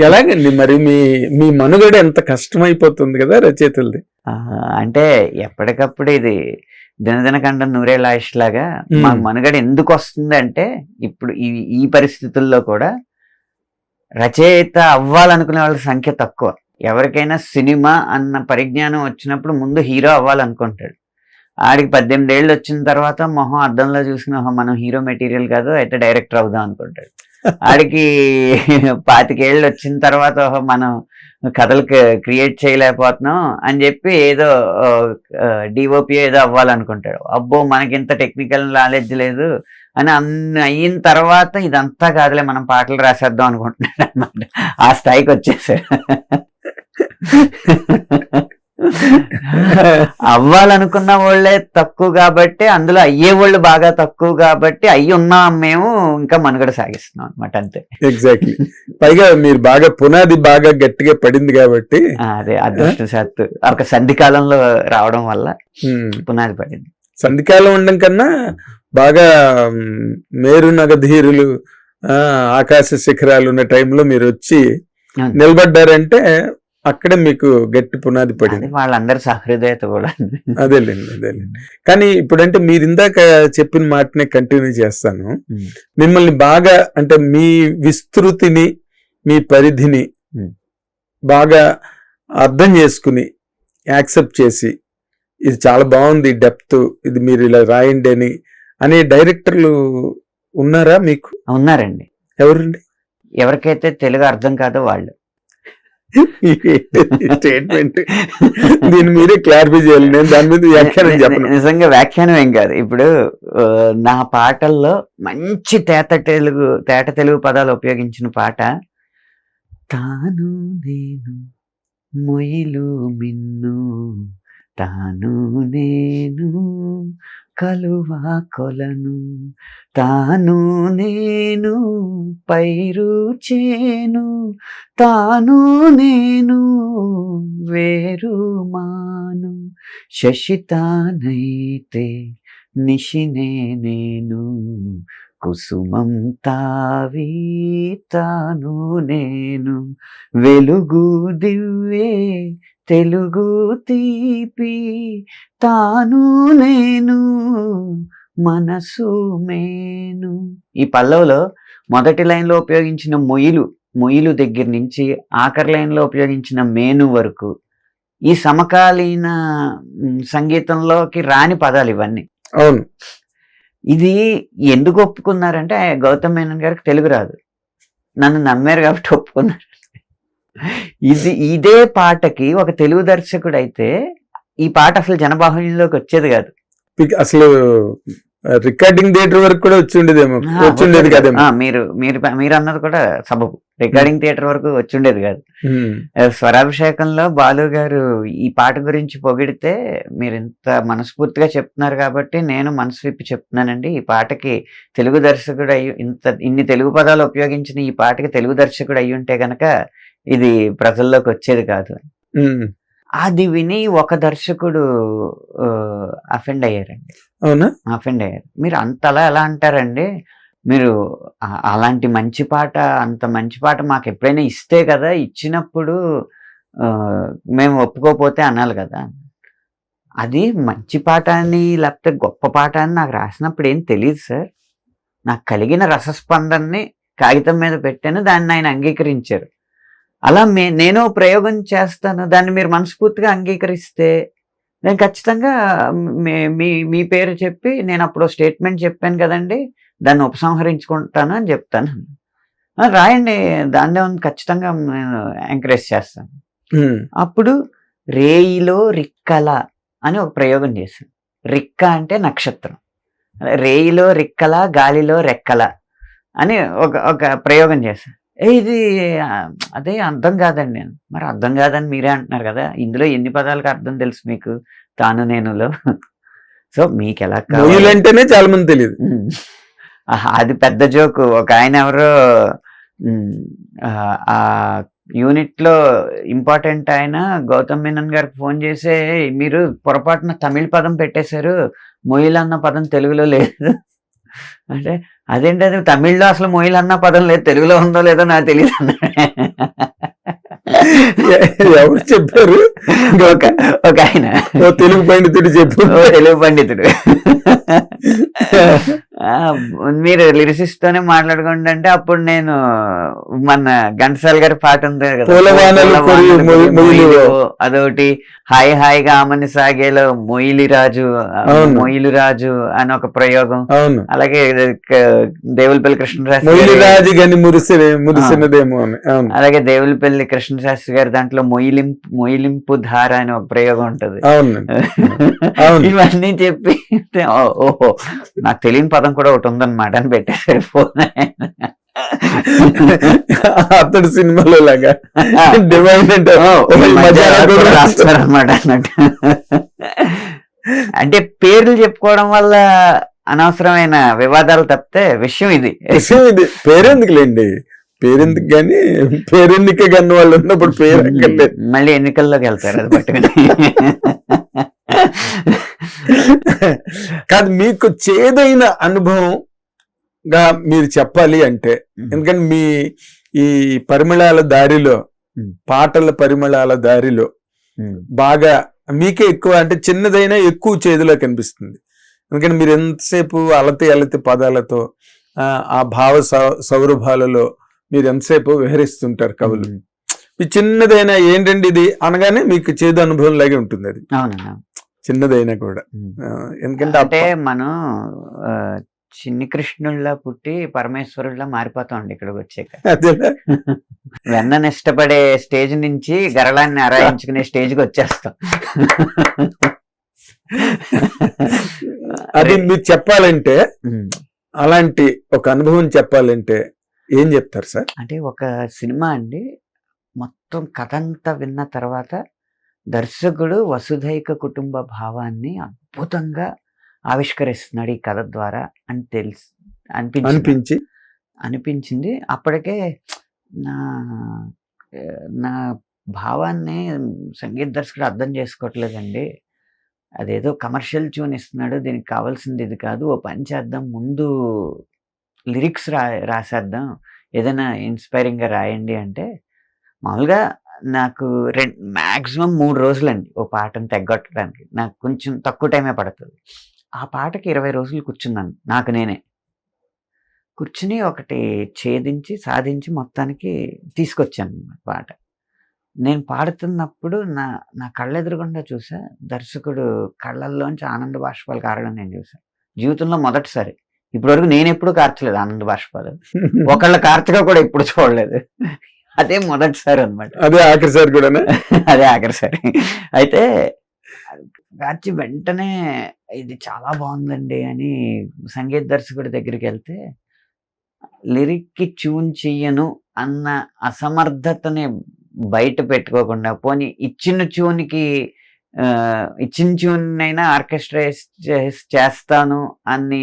ఎలాగండి మరి మీ మీ మనుగడ ఎంత కష్టమైపోతుంది కదా రచయితలది? అంటే ఎప్పటికప్పుడు ఇది దినదిన కండం నూరేళ్ళ ఆయుష్ లాగా. మా మనుగడ ఎందుకు వస్తుంది అంటే ఇప్పుడు ఈ ఈ పరిస్థితుల్లో కూడా రచయిత అవ్వాలనుకునే వాళ్ళ సంఖ్య తక్కువ. ఎవరికైనా సినిమా అన్న పరిజ్ఞానం వచ్చినప్పుడు ముందు హీరో అవ్వాలనుకుంటాడు. ఆడికి పద్దెనిమిది ఏళ్ళు వచ్చిన తర్వాత మొహం అద్దంలో చూసిన "ఓహో, మనం హీరో మెటీరియల్ కాదు అయితే డైరెక్టర్ అవుదాం అనుకుంటాడు. ఆడికి పాతికేళ్ళు వచ్చిన తర్వాత మనం కథలు క్రియేట్ చేయలేకపోతున్నాం అని చెప్పి ఏదో డిఓపి ఏదో అవ్వాలనుకుంటాడు. అబ్బో మనకి ఇంత టెక్నికల్ నాలెడ్జ్ లేదు అని అన్ని అయిన తర్వాత ఇదంతా కాదులే మనం పాటలు రాసేద్దాం అనుకుంటున్నాడు అనమాట ఆ స్థాయికి వచ్చేసాడు. అవ్వాలనుకున్న వాళ్ళే తక్కువ కాబట్టి అందులో అయ్యే వాళ్ళు బాగా తక్కువ కాబట్టి అయ్యి ఉన్నాం మేము ఇంకా మనుగడ సాగిస్తున్నాం అనమాట అంతే. ఎగ్జాక్ట్లీ పైగా మీరు బాగా పునాది బాగా గట్టిగా పడింది కాబట్టి. అదే అదృష్టశాత్తు ఒక సంధి కాలంలో రావడం వల్ల పునాది పడింది. సంధికాలం ఉండడం కన్నా బాగా మేరు నగధీరులు ఆకాశ శిఖరాలు ఉన్న టైంలో మీరు వచ్చి. నిలబడ్డారంటే అక్కడే మీకు గట్టి పునాది పడింది. వాళ్ళందరి సహృదయత కూడా. అదేలేండి అదేలేండి. కానీ ఇప్పుడంటే మీరు ఇందాక చెప్పిన మాటనే కంటిన్యూ చేస్తాను. మిమ్మల్ని బాగా అంటే మీ విస్తృతిని మీ పరిధిని. బాగా అర్థం చేసుకుని యాక్సెప్ట్ చేసి ఇది చాలా బాగుంది డెప్త్ ఇది మీరు ఇలా రాయండి అని అనే డైరెక్టర్లు ఉన్నారా మీకు? ఉన్నారండి. ఎవరండి? ఎవరికైతే తెలుగు అర్థం కాదో వాళ్ళు. స్టేట్మెంట్ దీన్ని మీరే క్లారిఫై చేయాలి. నేను దాని మీద వ్యాఖ్యానం చెప్పను. నిజంగా వ్యాఖ్యానం ఏం కాదు. ఇప్పుడు నా పాటల్లో మంచి తేట తెలుగు తేట తెలుగు పదాలు ఉపయోగించిన పాట తాను నేను మొయిలు మిన్ను తాను నేను కలువ కొలను. తాను నేను పైరు చేను తాను నేను వేరు మాను శశితానైతే నిశినే నేను. కుసుమం తావి తాను నేను. వెలుగు దివ్వే తెలుగు తీపి తాను నేను మనసు మేను. ఈ పల్లవులో మొదటి లైన్లో ఉపయోగించిన మొయిలు మొయిలు దగ్గర నుంచి ఆఖరి లైన్లో ఉపయోగించిన మేను వరకు ఈ సమకాలీన సంగీతంలోకి రాని పదాలు ఇవన్నీ. అవును. ఇది ఎందుకు ఒప్పుకున్నారంటే గౌతమ్ మేనన్ గారికి తెలుగు రాదు. నన్ను నమ్మారు కాబట్టి ఒప్పుకున్నారు. ఇది ఇదే పాటకి ఒక తెలుగు దర్శకుడు అయితే ఈ పాట అసలు జనబాహుల్యంలోకి వచ్చేది కాదు. అసలు రికార్డింగ్ థియేటర్ వరకు కూడా వచ్చి ఉండేదేమో. ఆ, వచ్చి ఉండేది వచ్చేది కదేమో. ఆ, మీరు మీరు మీరు అన్నది కూడా సబబు. రికార్డింగ్ థియేటర్ వరకు వచ్చి ఉండేది కాదు. ఆ, స్వరాభిషేకంలో బాలు గారు ఈ పాట గురించి పొగిడితే మీరు ఇంత మనస్ఫూర్తిగా చెప్తున్నారు కాబట్టి నేను మనసు విప్పి చెప్తున్నానండి. ఈ పాటకి తెలుగు దర్శకుడు అయ్యి ఇంత ఇన్ని తెలుగు పదాలు ఉపయోగించిన ఈ పాటకి తెలుగు దర్శకుడు అయ్యి ఉంటే గనక ఇది ప్రజల్లోకి వచ్చేది కాదు. అది విని ఒక దర్శకుడు అఫెండ్ అయ్యారండి. అవునా? అఫెండ్ అయ్యారు. మీరు అంతలా ఎలా అంటారండి? మీరు అలాంటి మంచి పాట అంత మంచి పాట మాకు ఎప్పుడైనా ఇస్తే కదా ఇచ్చినప్పుడు మేము ఒప్పుకోపోతే అనాలి కదా. అది మంచి పాట అని లేకపోతే గొప్ప పాట అని నాకు రాసినప్పుడు ఏం తెలియదు సార్. నాకు కలిగిన రసస్పందనని కాగితం మీద పెట్టాను దాన్ని ఆయన అంగీకరించారు. అలా మే నేను ప్రయోగం చేస్తాను దాన్ని మీరు మనస్ఫూర్తిగా అంగీకరిస్తే నేను ఖచ్చితంగా మీ- మీ పేరు చెప్పి నేను అప్పుడు స్టేట్మెంట్ చెప్పాను కదండి దాన్ని ఉపసంహరించుకుంటాను అని చెప్తాను. "ఆ, రాయండి దాన్నే ఖచ్చితంగా నేను ఎంకరేజ్ చేస్తాను. అప్పుడు రేయిలో రిక్కల అని ఒక ప్రయోగం చేశాను. రిక్క అంటే నక్షత్రం. రేయిలో రిక్కల గాలిలో రెక్కల అని ఒక ఒక ప్రయోగం చేశాను. ఇది అదే అర్థం కాదండి. నేను మరి అర్థం కాదని మీరే అంటున్నారు కదా. ఇందులో ఎన్ని పదాలకు అర్థం తెలుసు మీకు? తాను నేనులో. సో మీకు ఎలా మొయ్యలంటేనే చాలా మంది తెలియదు. అది పెద్ద జోకు. ఒక ఆయన ఎవరో ఆ, ఆ యూనిట్లో ఇంపార్టెంట్ ఆయన గౌతమ్ మేనన్ గారికి ఫోన్ చేసి మీరు పొరపాటున తమిళ పదం పెట్టేశారు. మొయిల్ అన్న పదం తెలుగులో లేదు. అంటే అదేంటి అది తమిళ్ళో అసలు మొయిల్ అన్న పదం లేదు. తెలుగులో ఉందో లేదో నాకు తెలియదు ఎవరు చెప్పారు? ఒక ఒక ఆయన. తెలుగు పండితుడు చెప్పు. తెలుగు పండితుడు. మీరు లిరిసిస్ట్ తోనే మాట్లాడుకుంటే అంటే అప్పుడు నేను మన ఘంటసాల గారి పాట ఉంది. అదొకటి హాయ్ హాయిగా ఆమని సాగేలో మొయిలి రాజు. మొయిలు రాజు అని ఒక ప్రయోగం. అలాగే దేవులపల్లి కృష్ణశాస్త్రి అలాగే దేవులపల్లి కృష్ణశాస్త్రి గారి దాంట్లో మొయిలింపు మొయిలింపు ధార అని ఒక ప్రయోగం ఉంటది. ఇవన్నీ చెప్పి ఓహో నాకు తెలియని పదం కూడా ఒకటి ఉందన్నమాట అని పెట్టేసారు ఫోన్. అతడు సినిమాలో లాగా. డివైన్ అంటే ఓ, ఓ, ఈ మధ్య అలా కూడా రాస్తారు. రాస్తారన్నమాట అన్నట్టు. అంటే పేర్లు చెప్పుకోవడం వల్ల అనవసరమైన వివాదాలు తప్పితే విషయం ఇది. విషయం ఇది. పేరెందుకులేండి పేరెందుకు కానీ పేరెందుకే కన్న వాళ్ళు ఉన్నప్పుడు పేరు మళ్ళీ ఎన్నికల్లోకి వెళ్తారు అది పట్టుకుని. కాదు మీకు చేదైన అనుభవంగా మీరు చెప్పాలి అంటే ఎందుకంటే మీ ఈ పరిమళాల దారిలో. పాటల పరిమళాల దారిలో బాగా మీకే ఎక్కువ అంటే చిన్నదైనా ఎక్కువ చేతిలో కనిపిస్తుంది. ఎందుకంటే మీరు ఎంతసేపు అలతి అలతి పదాలతో ఆ, భావ సౌ- సౌరభాలలో మీరు ఎంతసేపు విహరిస్తుంటారు కవులు. ఈ చిన్నదైనా ఏంటండి ఇది? అనగానే మీకు చేదు అనుభవం లాగే ఉంటుంది అది. చిన్నదైనా కూడా. ఎందుకంటే అంటే మనం చిన్ని కృష్ణుల్లా పుట్టి పరమేశ్వరుల్లా మారిపోతాం ఇక్కడికి వచ్చాక? వెన్నను ఇష్టపడే స్టేజ్ నుంచి గరళాన్ని అరాయించుకునే స్టేజ్కి వచ్చేస్తాం. అది మీరు చెప్పాలంటే. అలాంటి ఒక అనుభవం చెప్పాలంటే ఏం చెప్తారు సార్? అంటే ఒక సినిమా అండి మొత్తం కథ అంతా విన్న తర్వాత దర్శకుడు వసుధైక కుటుంబ భావాన్ని అద్భుతంగా ఆవిష్కరిస్తున్నాడు ఈ కథ ద్వారా అని తెలుసు అనిపించింది. అనిపించి? అనిపించింది. అప్పటికే నా నా భావాన్ని సంగీత దర్శకుడు అర్థం చేసుకోవట్లేదండి. అదేదో కమర్షియల్ ట్యూన్ ఇస్తున్నాడు దీనికి కావాల్సింది ఇది కాదు ఓ పని చేద్దాం ముందు లిరిక్స్ రా రాసేద్దాం ఏదైనా ఇన్స్పైరింగ్గా రాయండి అంటే మామూలుగా నాకు రెండు మ్యాక్సిమం మూడు రోజులండి ఓ పాటను తెగ్గొట్టడానికి. నాకు కొంచెం తక్కువ టైమే పడుతుంది. ఆ పాటకి ఇరవై రోజులు కూర్చున్నాను. నాకు నేనే. కూర్చుని ఒకటి ఛేదించి సాధించి మొత్తానికి తీసుకొచ్చాను పాట. నేను పాడుతున్నప్పుడు నా నా కళ్ళెదురుగుండా చూసా దర్శకుడు కళ్ళల్లోంచి ఆనంద బాష్పాలు కారడం నేను చూసా. జీవితంలో మొదటిసారి. ఇప్పటివరకు నేను ఎప్పుడు కార్చలేదు ఆనంద బాష్పాలు. ఒకళ్ళ కార్తగా కూడా ఎప్పుడు చూడలేదు. అదే మొదటిసారి అన్నమాట. అదే ఆఖరి సార్ కూడా అదే ఆఖరిసారి అయితే గాచి వెంటనే ఇది చాలా బాగుందండి అని సంగీత దర్శకుడి దగ్గరికి వెళ్తే లిరిక్కి ట్యూన్ చెయ్యను అన్న అసమర్థతని బయట పెట్టుకోకుండా పోనీ ఇచ్చిన ట్యూన్కి ఇచ్చిన ట్యూన్ అయినా ఆర్కెస్ట్రైజ్ చేస్తాను అని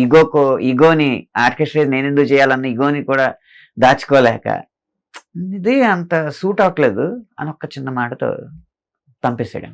ఈగోకో ఈగోని ఆర్కెస్ట్రైజ్ నేను ఎందుకు చేయాలన్న ఈగోని కూడా దాచుకోలేక. ఇది అంత సూట్ అవ్వట్లేదు అని ఒక్క చిన్న మాటతో పంపిస్తాడు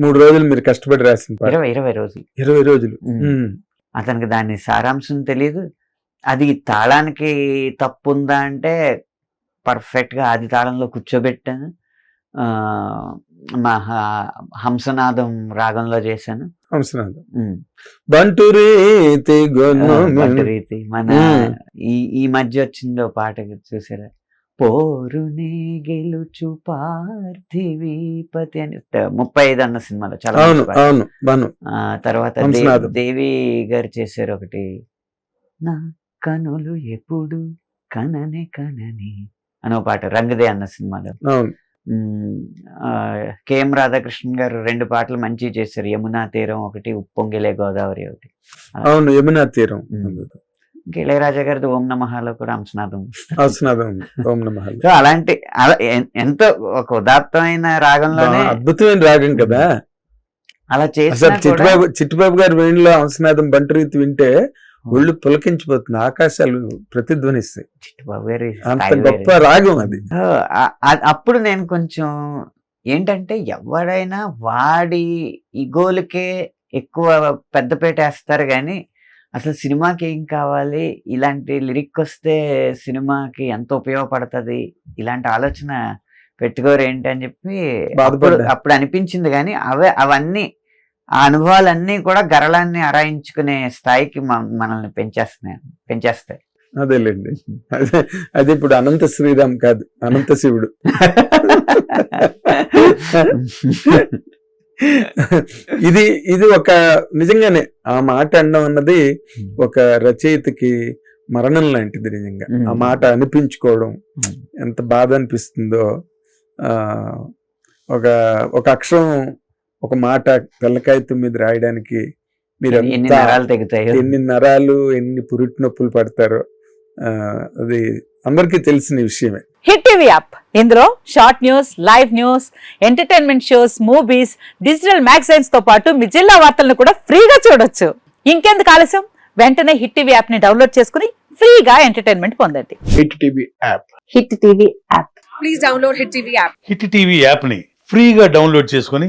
మూడు రోజులు మీరు కష్టపడి రాసిన ఇరవై ఇరవై రోజులు. ఇరవై రోజులు. అతనికి దాని సారాంశం తెలియదు అది తాళానికి తప్పు ఉందా అంటే పర్ఫెక్ట్గా ఆది తాళంలో కూర్చోబెట్టాను. ఆ, మా హ- హంసనాదం రాగంలో చేశాను. హంసనాథం. బంటు రీతి రీతి. మన. ఈ ఈ మధ్య వచ్చిందో పాట చూసారా? పోరునే గెలుచు పార్థివీపతి అని. ముప్పై ఐదు అన్న సినిమాలో చాలా అవును. అవును బను. తర్వాత. దేవి గారు చేశారు ఒకటి. నా కనులు ఎప్పుడు కననే కనని అని ఒక పాట రంగదే అన్న సినిమాలో. అవును. కెఎం రాధాకృష్ణన్ గారు రెండు పాటలు మంచి చేశారు. యమునా తీరం ఒకటి ఉప్పొంగిలే గోదావరి ఒకటి. అవును యమునా తీరం. ఇంకా ఇళయరాజా గారిది ఓం నమహాలో కూడా హంసనాదం హంసనాథం ఓం నమః సో అలాంటి ఎంతో ఒక ఉదాత్తమైన రాగంలోనే అద్భుతమైన రాగం కదా. అలా కూడా చిట్టుబాబు చిట్టుబాబు గారి వేణులో హంసనాథం బంటు రీతి వింటే ఒళ్ళు పులకించిపోతుంది ఆకాశాలు ప్రతిధ్వనిస్తాయి అంత గొప్ప. రాగం అది అప్పుడు నేను కొంచెం ఏంటంటే ఎవడైనా వాడి ఇగోలకే ఎక్కువ పెద్దపేట వేస్తారు కానీ అసలు సినిమాకి ఏం కావాలి ఇలాంటి లిరిక్ వస్తే సినిమాకి ఎంత ఉపయోగపడుతుంది ఇలాంటి ఆలోచన పెట్టుకోరు ఏంటి అని చెప్పి. అప్పుడు అనిపించింది కానీ అవే అవన్నీ ఆ అనుభవాలన్నీ కూడా గరళాన్ని అరాయించుకునే స్థాయికి మనల్ని పెంచేస్తున్నాయి పెంచేస్తాయి అదేలేండి అదే అది ఇప్పుడు అనంత శ్రీరామ్ కాదు అనంత శివుడు ఇది ఇది ఒక నిజంగానే ఆ మాట అనడం అన్నది ఒక రచయితకి మరణం లాంటిది నిజంగా. ఆ మాట అనిపించుకోవడం. ఎంత బాధ అనిపిస్తుందో ఆ ఒక ఒక అక్షరం ఒక మాట తెల్లకాయతం మీద రాయడానికి మీరు ఎన్ని నరాలు తెగుతాయో. ఎన్ని నరాలు ఎన్ని పురిటి నొప్పులు పడతారో అది అందరికీ తెలిసిన విషయమే. Hit TV app. ఇందులో short news live news entertainment shows movies digital మ్యాగజైన్స్తో పాటు మీ జిల్లా వార్తలను కూడా ఫ్రీగా చూడొచ్చు. ఇంకెందుకు ఆలస్యం? వెంటనే హిట్ టీవీ యాప్ని డౌన్లోడ్ చేసుకుని ఫ్రీగా ఎంటర్టైన్మెంట్ పొందండి. Hit TV app. Hit TV app. Please download Hit TV app. Hit TV యాప్ని ఫ్రీగా డౌన్లోడ్ చేసుకొని